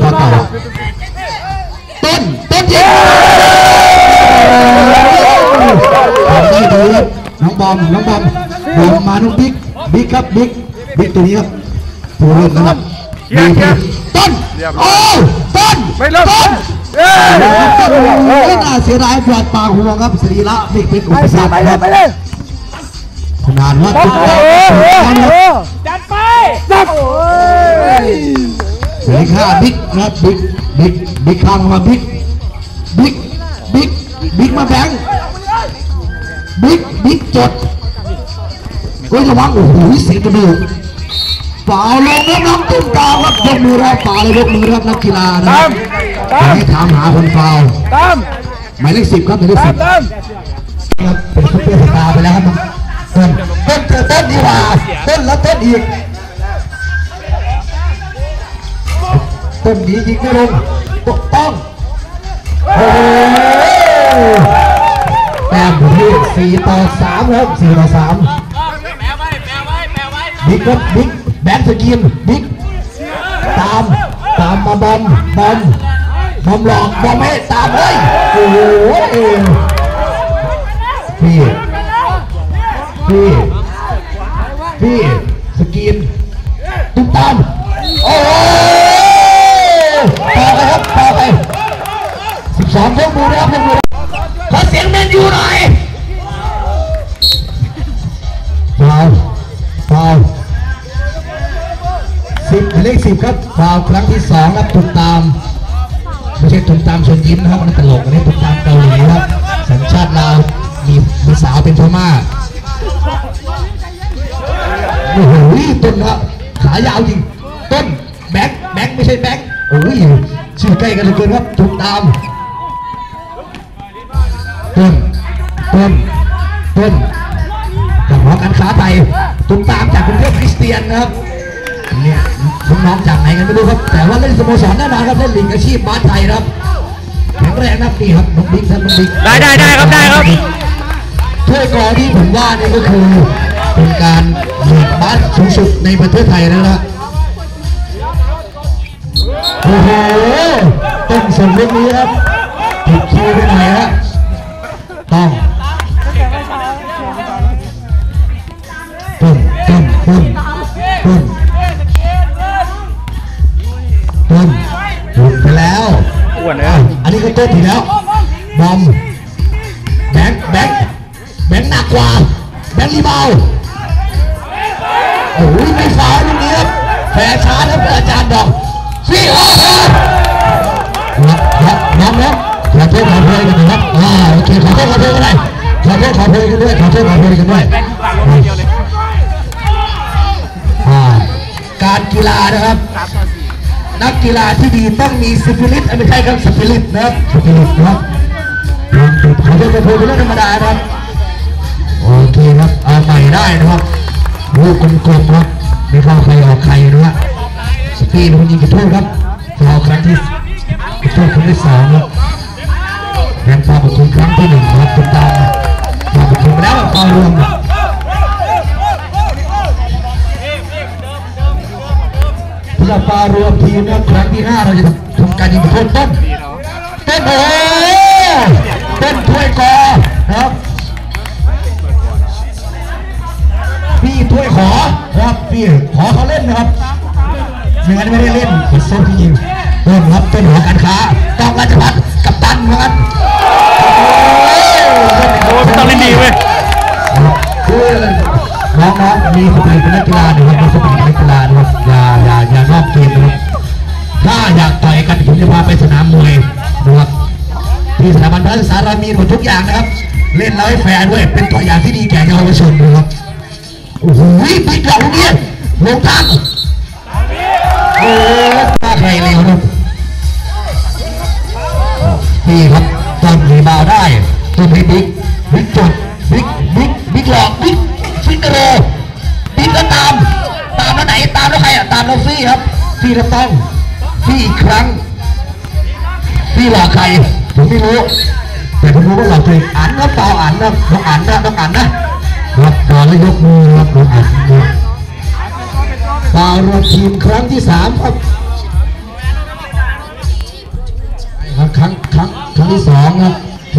แล้วต่อต่อต้นต้นยิงทำได้ดีครับน้องบอมน้องบอมบอมมาน้องบิ๊กบิ๊กครับบิ๊กบิ๊กตัวนี้ครับตัวเล่นนะครับต้นโอ้ต้นไม่เลิกต้นเอ้ยไม่น่าเสียดายปลอดปากห่วครับสรีระบิ๊กเป็นอุปสรรคครับไปเลยขนาดว่าตุ๊กตาจัดไปจับ สวัสดีค่ะบิ๊กนะครับบิ๊กบิ๊กบิ๊กข้างมาบิ๊กบิ๊กบิ๊กบิ๊กมาแบงค์บิ๊กบิ๊กจดเฮ้ยระวังโอ้โหเสียงกระดูกฝ่าลงครับน้องตุ้มตามครับยกมือรับฝ่าเลยยกมือรับนักกีฬานะคตารับมตามให้ถามหาคนฟาวล์ตามหมายเลขสิบครับหมายเลขตาสิมบตามครับเป็นซุปเปอร์สตาร์ไปแล้วครับต้นต้นเจอต้นดีกว่าต้นแล้วต้นอีก ต้นนี้ยิงไม่ลงตกต้องโอ้โหแต้มอยู่ที่สี่ต่อสามครับสี่ต่อสามบิ๊กครับบิ๊กแบนสกินบิ๊กตามตามมาบอมบอมบอมหลอกบอมไม่ให้ตามเลยโอ้โหพี่พี่พี่สกินตุ้ม สิบสองยกมือนะครับยกมือขอเสียงแมนยูหน่อยฟาวฟาวสิบเลขสิบครับฟาวครั้งที่สองครับตุ้มตาม ไม่ใช่ตุ้มตามชิญยิ้มนะครับอันตลกอันนี้ตุ้มตามเกาหลีครับสัญชาติลาวมีมีสาวเป็นพม่าโอ้โหต้นครับขายาวจริงต้นแบงค์แบงค์ไม่ใช่แบงค์โอ้ยชื่อใกล้กันเหลือเกินครับตุ้มตาม ต้นต้นต้นกับหอการค้าไทยตุ้มตามจากกรุงเทพคริสเตียนนะครับเนี่ยน้องๆจากไหนกันไม่รู้ครับ แต่ว่าเล่นสโมสรแน่นอนครับเล่นลีกอาชีพบาสไทยนะครับแข็งแรงนะครับนี่ครับน้องบิ๊กครับน้องบิ๊กได้ได้ได้ครับได้ครับถ้วยกอที่ผมว่านี่ก็คือเป็นการลีกบาสสูงสุดในประเทศไทยแล้วนะโอ้โหต้องส่งลูกนี้ครับผิดคิวไปหน่อยฮะ ต้องต้นต้นต้นต้นต้นหยุดไปแล้วอ้วนเลยอะอันนี้ก็ต้นทีแล้วบอมแบงค์แบงค์แบงค์หนักกว่า แบงค์รีเบาโอ้ยไม่ฟาวลูกนี้ครับแฝงช้าครับอาจารย์ดอกฟี่โอ้โหครับน้องครับ ขอโทษขอโพยกันนะครับอ่าโอเคขอโทษขอโพยกันด้วยขอโทษขอโพยกันด้วยขอโทษขอโพยกันด้วยอ่าการกีฬานะครับ นักกีฬาที่ดีต้องมีสปิริตเอ้ยไม่ใช่ครับสปิริตนะครับสปิริตนะครับขอโทษขอโพยเป็นเรื่องธรรมดานะครับโอเคครับเอาใหม่ได้นะครับลูกกลมๆครับไม่เข้าใครออกใครนะครับสปีดเป็นคนยิงจุดโทษครับฟาวล์ครั้งที่จุดโทษครั้งที่สองครับ ครั้งที่หนึ่งครับติดตามฟาวล์ประตูไปแล้วฟาวล์รวมครับสำหรับฟารวมทีมนะครับครั้งที่ห้าเราจะทำการยิงโทษต้นต้นโอ้ต้นถ้วยกอครับพี่ถ้วยขอครับพี่ขอเขาเล่นนะครับไม่งั้นไม่ได้เล่นเป็นโซ่ที่ยิงเริ่มรับเป็นหัวการค้าต้องราชพัฒน์กับตันนะครับ โอ้ต้องเล่นดีเว้ยคือน้องๆมีสปิเป็นนักกีฬานะครับมีสปิเป็นนักกีฬานะครับอย่าอย่าอย่านอกเกมนะครับถ้าอยากต่อยกันผมจะพาไปสนามมวยนะครับที่สถาบันการศึกษาเรามีหมดทุกอย่างนะครับ เล่นแล้วให้แฟร์ด้วยเป็นตัวอย่างที่ดีแก่เยาวชนนะครับโอ้โหปิดเหล่านี้ลงทางโอ้ถ้าใครเร็วนะพี่ครับ ต้นรีบาได้ต้นบิ๊กบิ๊กจุดบิ๊กบิ๊กบิ๊กหลอกบิ๊กฟิกเกอร์บิ๊กก็ตาม ตามแล้วไหนตามแล้วใครอะตามแล้วฟี่ครับฟี่แล้วต้องฟี่อีกครั้งฟี่หลอกใครผมไม่รู้แต่ผมรู้ว่าหลอกตัวเองอันนะเปล่าอันนะน้องอันนะน้องอันนะรับการและยกมือรับรวมอัดฟาวล์รวมทีมครั้งที่สามครับ ที่สองครับ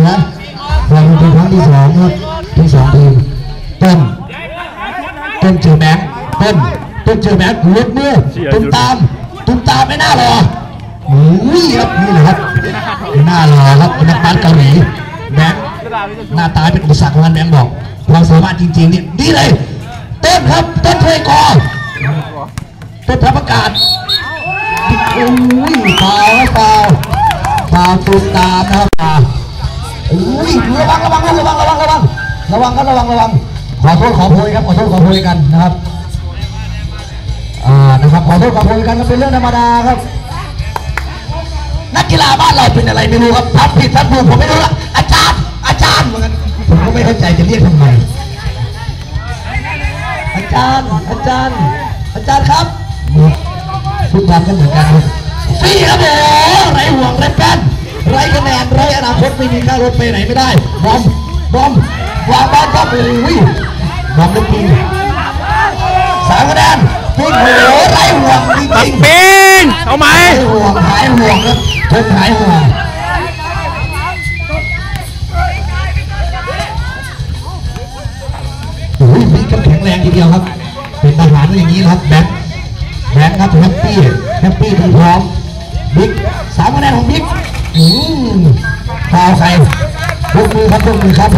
นะแข่งเป็นครั้งที่สองครับที่สองทีมต้นต้นเจอแบงค์ต้นต้นเจอแบงค์ลุกมือตุ้มตามตุ้มตามไม่น่ารออุ้ยครับนี่แหละครับไม่น่ารอครับนักบาสเกาหลีแบงค์หน้าตาเป็นอุปสรรคของมันแบงค์บอกความสามารถจริงๆเนี่ยนี่เลยต้นครับต้นถ้วยกอต้นทัพอากาศโอ้ยฟาวครับฟาว ฟาวตูมตามนะครับฟาอุ้ยระวังระวังระวังระวังระวังระวังครับระวังระวังขอโทษขอโพยครับขอโทษขอโพยกันนะครับอ่านะครับขอโทษขอโพยกันก็เป็นเรื่องธรรมดาครับ นักกีฬาบ้านเราเป็นอะไรไม่รู้ครับทับผิดทับถูกผมไม่รู้ละอาจารย์อาจารย์เหมือนกันผมก็ไม่เข้าใจจะเรียกทำไมอาจารย์อาจารย์ อาจารย์ครับทุกวันก็เหมือนกัน ครับฟรีครับผมไรห่วงไรแป้นไรคะแนนไรอนาคตไม่มีค่ารถไปไหนไม่ได้บอมบอมวางบอลบอมโอ้ยบอมลูกปีนสามคะแนนปีนโหไรห่วงจตัริดงปีนเอาไหมๆหายห่วงหายห่วงครับทนหายห่วงโอ้ยมีกำแข็งแรงทีเดียวครับ เป็นทหารอย่างนี้นะครับแบงค์แบงค์ครับแฮปปี้แฮปปี้ดีพร้อม บิ๊กสามคะแนนของบิ๊กอืมฟาวใครยกมือครับยกมือครับ